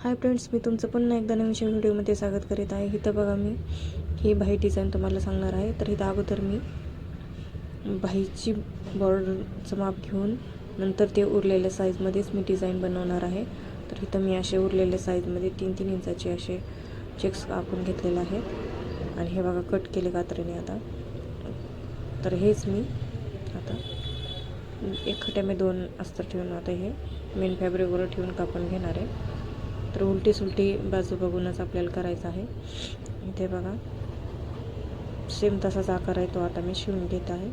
Hi friends मी तुमचं पुन्हा एकदा नवीनशा व्हिडिओमध्ये स्वागत करीत आहे. इथं बघा मी ही बाही डिझाईन तुम्हाला सांगणार आहे. तर इथं अगोदर मी बाहीची बॉर्डरचं माप घेऊन नंतर ते उरलेल्या साईजमध्येच मी डिझाईन बनवणार आहे. तर इथं मी असे उरलेल्या साईजमध्ये तीन तीन इंचाचे असे चेक्स कापून घेतलेले आहेत. आणि हे बघा कट केले कात्रीने आता. तर हेच मी आता एक खट्यामध्ये दोन अस्तर ठेवून आता हे मेन फॅब्रिकवर ठेवून कापून घेणार आहे. तर उलटी सुलटी बाजू बघूनच आपल्याला करायचं आहे. इथे बघा. सेम तसाच आकार आहे तो आता मी शिवून घेत आहे.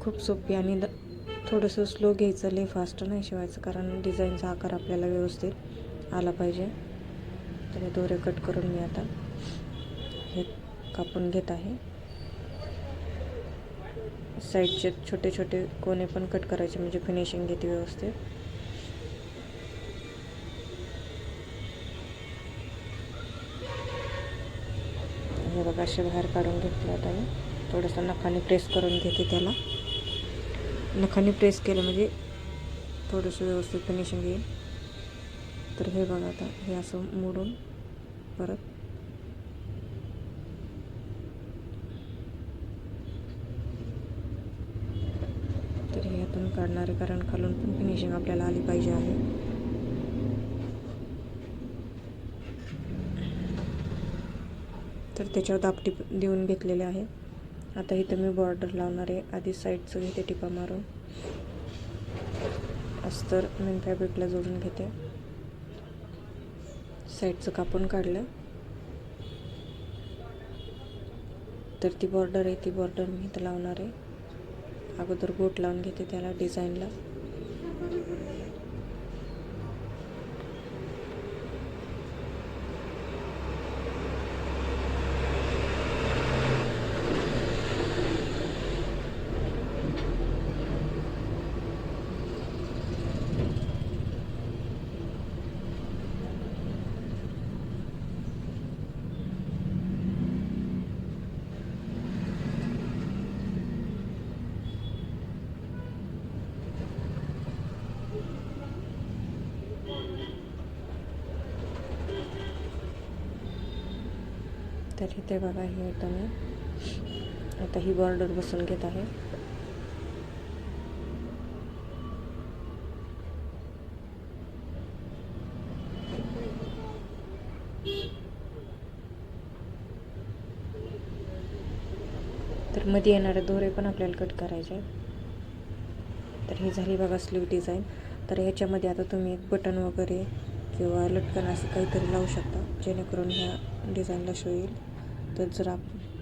खूप सोपी आणि द थोडंसं स्लो घ्यायचं लई फास्ट नाही शिवायचं कारण डिझाईनचा आकार आपल्याला व्यवस्थित आला पाहिजे. तर हे दोरे कट करून मी आता हे कापून घेत आहे. साईडचे छोटे छोटे कोणे पण कट करायचे म्हणजे फिनिशिंग घेते व्यवस्थित. हे बघा असे बाहेर काढून घेतलं आता मी. थोडंसं नखाने प्रेस करून घेते त्याला. नखाने प्रेस केलं म्हणजे थोडंसं व्यवस्थित फिनिशिंग येईल. तर हे बघा आता हे असं मोडून परत तर हे यातून काढणार आहे कारण खालून पण फिनिशिंग आपल्याला आली पाहिजे आहे. तर त्याच्यावर दापटी देऊन घेतलेले आहे. आता इथं मी बॉर्डर लावणार आहे. आधी साईडचं घेते टिपा मारून. अस्तर मेन फॅब्रिकला जोडून घेते. साईडचं कापून काढलं. तर ती बॉर्डर आहे ती बॉर्डर मी इथं लावणार आहे. अगोदर गोट लावून घेते त्याला डिझाईनला. तर इथे बघा हे आता मी आता ही बॉर्डर बसून घेत आहे. तर मध्ये येणारे दोरे पण आपल्याला कट करायचे आहेत. तर हे झाली बघा स्लीव डिझाईन तर ह्याच्यामध्ये आता तुम्ही एक बटन वगैरे किंवा लटकन असं काहीतरी लावू शकता जेणेकरून ह्या डिझाईनला शो येईल. Build it up.